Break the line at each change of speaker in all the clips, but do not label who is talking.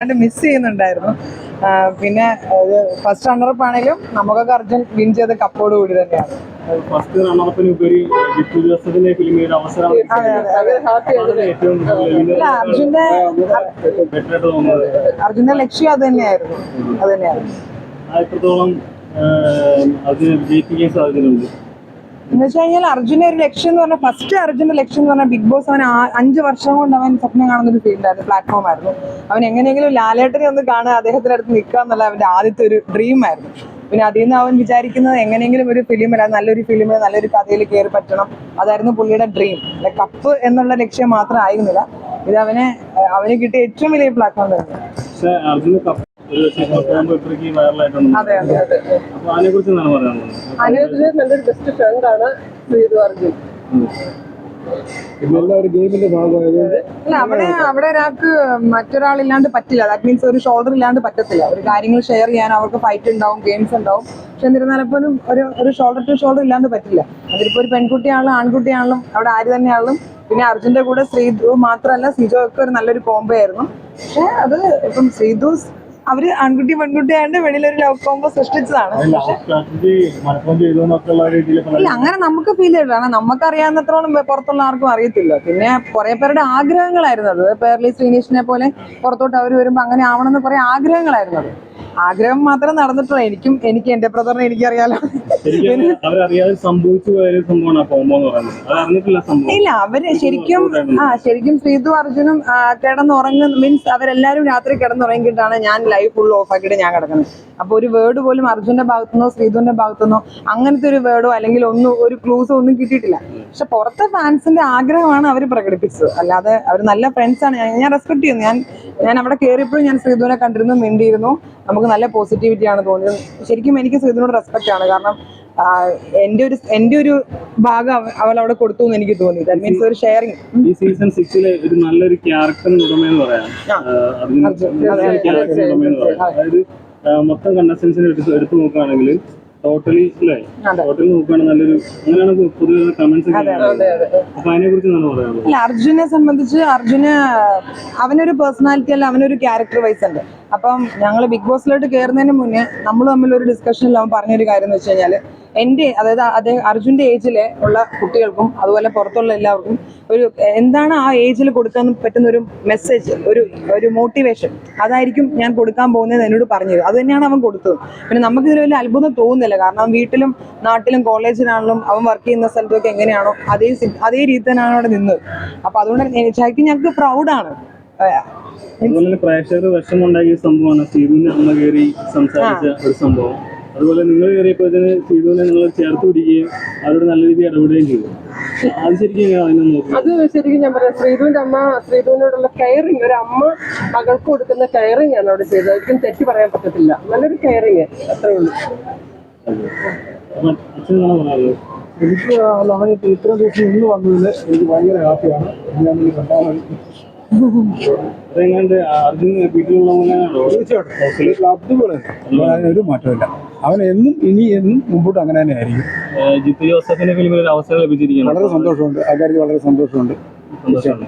വല്ലാണ്ട് മിസ് ചെയ്യുന്നുണ്ടായിരുന്നു. പിന്നെ ഫസ്റ്റ് റണ്ണറപ്പ് ആണെങ്കിലും നമുക്കൊക്കെ അർജുൻ വിൻ ചെയ്ത കപ്പോട് കൂടി തന്നെയാണ്.
ഫസ്റ്റ് റണ്ണറപ്പിന് ഉപരി ജിത്തു ജോസഫിന്റെ ഫിലിമിൽ ഒരു അവസരം
അതെ അതെ അതെ
അതാണ് ഏറ്റവും
അല്ല അർജുന്റെ അർജുന്റെ ലക്ഷ്യം അത് തന്നെയായിരുന്നു. അത് തന്നെയായിരുന്നു.
ആ എത്രത്തോളം അത് വിജയിപ്പിക്കാൻ സാധ്യതയുണ്ട്.
എന്ന് വെച്ച് കഴിഞ്ഞാൽ അർജുന ഒരു ലക്ഷ്യം എന്ന് പറഞ്ഞാൽ ഫസ്റ്റ് അർജുന്റെ ലക്ഷ്യം എന്ന് പറഞ്ഞാൽ ബിഗ് ബോസ് അവൻ അഞ്ച് വർഷം കൊണ്ട് അവൻ സ്വപ്നം കാണുന്ന ഒരു ഫീൽഡായിരുന്നു പ്ലാറ്റ്ഫോം ആയിരുന്നു. അവൻ എങ്ങനെയെങ്കിലും ലാലേട്ടനെ ഒന്ന് കാണുക അദ്ദേഹത്തിന്റെ അടുത്ത് നിൽക്കുക എന്നുള്ള അവന്റെ ആദ്യത്തെ ഒരു ഡ്രീം ആയിരുന്നു. പിന്നെ അതിൽ നിന്ന് അവൻ വിചാരിക്കുന്നത് എങ്ങനെയെങ്കിലും ഒരു ഫിലിമിൽ നല്ലൊരു ഫിലിമിൽ നല്ലൊരു കഥയിൽ കയറി പറ്റണം. അതായിരുന്നു പുള്ളിയുടെ ഡ്രീം കപ്പ് എന്നുള്ള ലക്ഷ്യം മാത്രം ആയിരുന്നില്ല. ഇത് അവനെ അവന് കിട്ടിയ ഏറ്റവും വലിയ പ്ലാറ്റ്ഫോം തന്നെ അതെ അതെ അതെ
അനിരുദ്ധിന് നല്ലൊരു ബെസ്റ്റ് ഫ്രണ്ടാണ് ശ്രീതു അർജുൻ.
അല്ല അവിടെ അവിടെ ഒരാൾക്ക് മറ്റൊരാളില്ലാണ്ട് പറ്റില്ല. ദാറ്റ് മീൻസ് ഒരു ഷോൾഡർ ഇല്ലാണ്ട് പറ്റത്തില്ല. ഒരു കാര്യങ്ങൾ ഷെയർ ചെയ്യാൻ അവർക്ക് ഫൈറ്റ് ഉണ്ടാവും ഗെയിംസ് ഉണ്ടാവും. പക്ഷെ എന്നിരുന്നാലും പോലും ഒരു ഒരു ഷോൾഡർ ടു ഷോൾഡർ ഇല്ലാണ്ട് പറ്റില്ല. അതിലിപ്പോ ഒരു പെൺകുട്ടിയാണെങ്കിലും ആൺകുട്ടിയാണെങ്കിലും അവിടെ ആര് തന്നെയാണെങ്കിലും പിന്നെ അർജുന്റെ കൂടെ ശ്രീധു മാത്രല്ല സിജോ ഒക്കെ ഒരു നല്ലൊരു കോംബോ ആയിരുന്നു. പക്ഷെ അത് ഇപ്പം ശ്രീധു അവർ ആൺകുട്ടി പെൺകുട്ടി ആയതുകൊണ്ട് വെളിയിലൊരു ലവ് കോംബോ സൃഷ്ടിച്ചതാണ്. ഇല്ല അങ്ങനെ നമുക്ക് ഫീൽ ചെയ്തു കാരണം നമുക്ക് അറിയാവുന്നത്രോളം പുറത്തുള്ള ആർക്കും അറിയത്തില്ല. പിന്നെ കുറെ പേരുടെ ആഗ്രഹങ്ങളായിരുന്നു അത്. പേർലി ശ്രീനീഷിനെ പോലെ പുറത്തോട്ട് അവർ വരുമ്പോൾ അങ്ങനെ ആവണമെന്ന് കുറെ ആഗ്രഹങ്ങളായിരുന്നു അത്. ആഗ്രഹം മാത്രം നടന്നിട്ടുള്ളൂ. എനിക്കും എനിക്ക് എന്റെ ബ്രദറിനെ എനിക്കറിയാലോ. ഇല്ല അവർ ശരിക്കും ആ ശരിക്കും ശ്രീതു അർജുനും കിടന്നുറങ്ങുന്ന മീൻസ് അവരെല്ലാരും രാത്രി കിടന്നുറങ്ങിയിട്ടാണ് ഞാൻ ലൈഫ് ഫുൾ ഓഫ് ആക്കിയിട്ട് ഞാൻ കിടക്കുന്നത്. അപ്പൊ ഒരു വേർഡ് പോലും അർജുന്റെ ഭാഗത്തുനിന്നോ ശ്രീതുവിന്റെ ഭാഗത്തുനിന്നോ അങ്ങനത്തെ ഒരു വേർഡോ അല്ലെങ്കിൽ ഒന്നും ഒരു ക്ലൂസോ ഒന്നും കിട്ടിയിട്ടില്ല. പക്ഷെ പുറത്തെ ഫാൻസിന്റെ ആഗ്രഹമാണ് അവർ പ്രകടിപ്പിച്ചത്. അല്ലാതെ അവർ നല്ല ഫ്രണ്ട്സ് ആണ്. ഞാൻ ഞാൻ റെസ്പെക്ട് ചെയ്യുന്നു. ഞാൻ ഞാൻ അവിടെ കയറിയപ്പോഴും ഞാൻ ശ്രീധുവിനെ കണ്ടിരുന്നു മിണ്ടിയിരുന്നു. നമുക്ക് നല്ല പോസിറ്റിവിറ്റി ആണ് തോന്നിയത്. ശരിക്കും എനിക്ക് സുഹൃത്തിനോട് റെസ്പെക്റ്റ് ആണ്. കാരണം എന്റെ ഒരു എന്റെ ഒരു ഭാഗം അവ- അവൾ അവിടെ കൊടുത്തു എന്ന് എനിക്ക് തോന്നി. ദാറ്റ് മീൻസ് ഒരു ഷെയറിംഗ്
ഈ സീസൺ സിക്സിലെ ഒരു നല്ലൊരു ക്യാരക്ടർ ഉടമയെന്ന് പറയാം. അതായത് മൊത്തം കണ്ടസ്റ്റൻസിനെ എടുത്ത് നോക്കുകയാണെങ്കിൽ ടോട്ടലി അല്ലേ. ടോട്ടലി നോക്കുകയാണെങ്കിൽ നല്ലൊരു അങ്ങനെയാണ് പൊതുവെ കമന്റ്സ് അപ്പൊ അതിനെ കുറിച്ച് എന്താണ് പറയാനുള്ളത്?
അർജുനെ സംബന്ധിച്ച് അർജുന് അവനൊരു പേഴ്സണാലിറ്റി അല്ല അവനൊരു ക്യാരക്ടർ വൈസ് ഉണ്ട്. അപ്പം ഞങ്ങൾ ബിഗ് ബോസിലോട്ട് കയറുന്നതിന് മുന്നേ നമ്മൾ തമ്മിൽ ഒരു ഡിസ്കഷനിൽ അവൻ പറഞ്ഞൊരു കാര്യം എന്ന് വെച്ച് കഴിഞ്ഞാൽ എന്റെ അതായത് അദ്ദേഹം അർജുന്റെ ഏജിലെ ഉള്ള കുട്ടികൾക്കും അതുപോലെ പുറത്തുള്ള എല്ലാവർക്കും ഒരു എന്താണ് ആ ഏജിൽ കൊടുക്കാൻ പറ്റുന്ന ഒരു മെസ്സേജ് ഒരു ഒരു മോട്ടിവേഷൻ അതായിരിക്കും ഞാൻ കൊടുക്കാൻ പോകുന്നത് എന്നോട് പറഞ്ഞത്. അത് തന്നെയാണ് അവൻ കൊടുത്തത്. പിന്നെ നമുക്കിതിൽ വലിയ അത്ഭുതം തോന്നുന്നില്ല. കാരണം വീട്ടിലും നാട്ടിലും കോളേജിലാണെങ്കിലും അവൻ വർക്ക് ചെയ്യുന്ന സ്ഥലത്തൊക്കെ എങ്ങനെയാണോ അതേ അതേ രീതി തന്നെയാണ് അവിടെ നിന്നത്. അപ്പം അതുകൊണ്ട് ശരിക്കും ഞങ്ങൾക്ക് പ്രൗഡാണ്
അതുപോലെ പ്രേക്ഷകർ വിഷമം ഉണ്ടാക്കിയ സംഭവമാണ്. സീതുവിന്റെ അമ്മ കയറി സംസാരിച്ച ഒരു സംഭവം. അതുപോലെ നിങ്ങൾ കയറിയപ്പോഴത്തേന് സീതുവിനെ നിങ്ങൾ ചേർത്ത് പിടിക്കുകയും അവരോട് നല്ല രീതിയിൽ ഇടപെടുകയും ചെയ്തു. അത് ശരിക്കും
അത് ശരിക്കും ഞാൻ പറയാം. ശ്രീധുവിന്റെ അമ്മ ശ്രീധുവിനോടുള്ള കെയറിങ് ഒരു അമ്മ മകൾക്ക് കൊടുക്കുന്ന കെയറിങ് ആണ് അവിടെ ചെയ്തത്. ഒരിക്കലും തെറ്റി പറയാൻ പറ്റത്തില്ല. നല്ലൊരു കെയറിങ് അത്രേ ഉള്ളൂ.
എനിക്ക് ഇത്രയും ദിവസം ഇന്ന് വന്നതിൽ എനിക്ക് ഭയങ്കര ഹാപ്പിയാണ് ഞാൻ കണ്ടാൽ തീർച്ചയായിട്ടും. അതിനൊരു മാറ്റമില്ല അവൻ എന്നും ഇനി എന്നും മുമ്പോട്ട് അങ്ങനെ തന്നെ ആയിരിക്കും.
ജിത്തു ജോസഫിന്റെ ഫിലിമിൽ ഒരു അവസരം ലഭിച്ചിരിക്കുന്നു
വളരെ സന്തോഷമുണ്ട്. ആ കാര്യത്തിൽ വളരെ സന്തോഷമുണ്ട്.
സന്തോഷമാണ്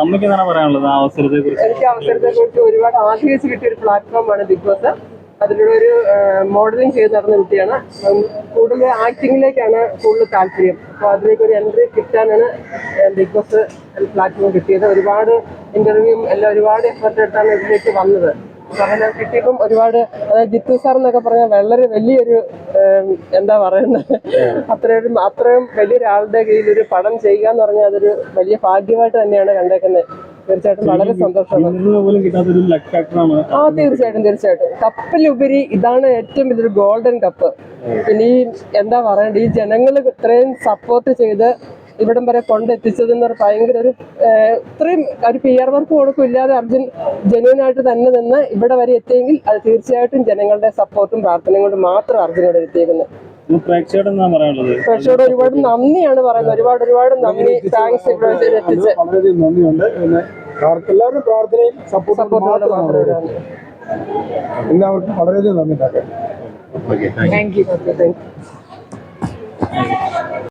അമ്മയ്ക്ക് എന്താണ് പറയാനുള്ളത് ആ അവസരത്തെ കുറിച്ച്
എനിക്ക് അവസരത്തെ കുറിച്ച് ഒരുപാട് ആഗ്രഹിച്ച് കിട്ടിയ ഒരു പ്ലാറ്റ്ഫോമാണ് ബിഗ് ബോസ്. അതിലൂടെ ഒരു മോഡലിംഗ് ചെയ്ത് നടന്ന കുട്ടിയാണ് കൂടുതൽ ആക്ടിങ്ങിലേക്കാണ് കൂടുതൽ താല്പര്യം. അപ്പോൾ അതിലേക്ക് ഒരു എൻട്രി കിട്ടാനാണ് ബിഗ് ബോസ് പ്ലാറ്റ്ഫോം കിട്ടിയത്. ഒരുപാട് ഇന്റർവ്യൂ എല്ലാം ഒരുപാട് എഫർട്ട് എടുത്താണ് ഇതിലേക്ക് വന്നത്. അങ്ങനെ കിട്ടിയപ്പം ഒരുപാട് അതായത് ജിത്തു സാർ എന്നൊക്കെ പറഞ്ഞാൽ വളരെ വലിയൊരു എന്താ പറയുന്നത്? അത്രയും അത്രയും വലിയൊരാളുടെ കയ്യിൽ ഒരു പടം ചെയ്യുക എന്ന് പറഞ്ഞാൽ അതൊരു വലിയ ഭാഗ്യമായിട്ട് തന്നെയാണ് കണ്ടേക്കുന്നത്. തീർച്ചയായിട്ടും വളരെ സന്തോഷമാണ് ആ തീർച്ചയായിട്ടും തീർച്ചയായിട്ടും. കപ്പിലുപരി ഇതാണ് ഏറ്റവും വലിയൊരു ഗോൾഡൻ കപ്പ് ഇനി എന്താ പറയണ്ട ഈ ജനങ്ങൾ ഇത്രയും സപ്പോർട്ട് ചെയ്ത് ഇവിടം വരെ കൊണ്ടെത്തിച്ചതെന്ന് പറഞ്ഞാൽ ഭയങ്കര ഒരു ഇത്രയും ഒരു പി ആർ വർക്ക് കൊടുക്കും. ഇല്ലാതെ അർജുൻ ജനുവനായിട്ട് ആയിട്ട് തന്നെ നിന്ന് ഇവിടെ വരെ എത്തിയെങ്കിൽ അത് തീർച്ചയായിട്ടും ജനങ്ങളുടെ സപ്പോർട്ടും പ്രാർത്ഥനയും കൊണ്ട് മാത്രം അർജുനോട് എത്തിയേക്കുന്നത്.
പ്രേക്ഷകരോട് എന്താ പറയാനുള്ളത്?
പ്രേക്ഷകരോട് ഒരുപാട് നന്ദിയാണ് പറയുന്നത്. ഒരുപാട് ഒരുപാട് നന്ദി. താങ്ക്സ് ഇവിടെ വരെ എത്തിച്ച്
വളരെയധികം നന്ദിയുണ്ട്. പിന്നെ പ്രാർത്ഥ- പ്രാർത്ഥനയും സപ്പോർട്ടും മാത്രമാണ് എല്ലാവർക്കും വളരെയധികം നന്ദി
താങ്ക് യു
താങ്ക് യു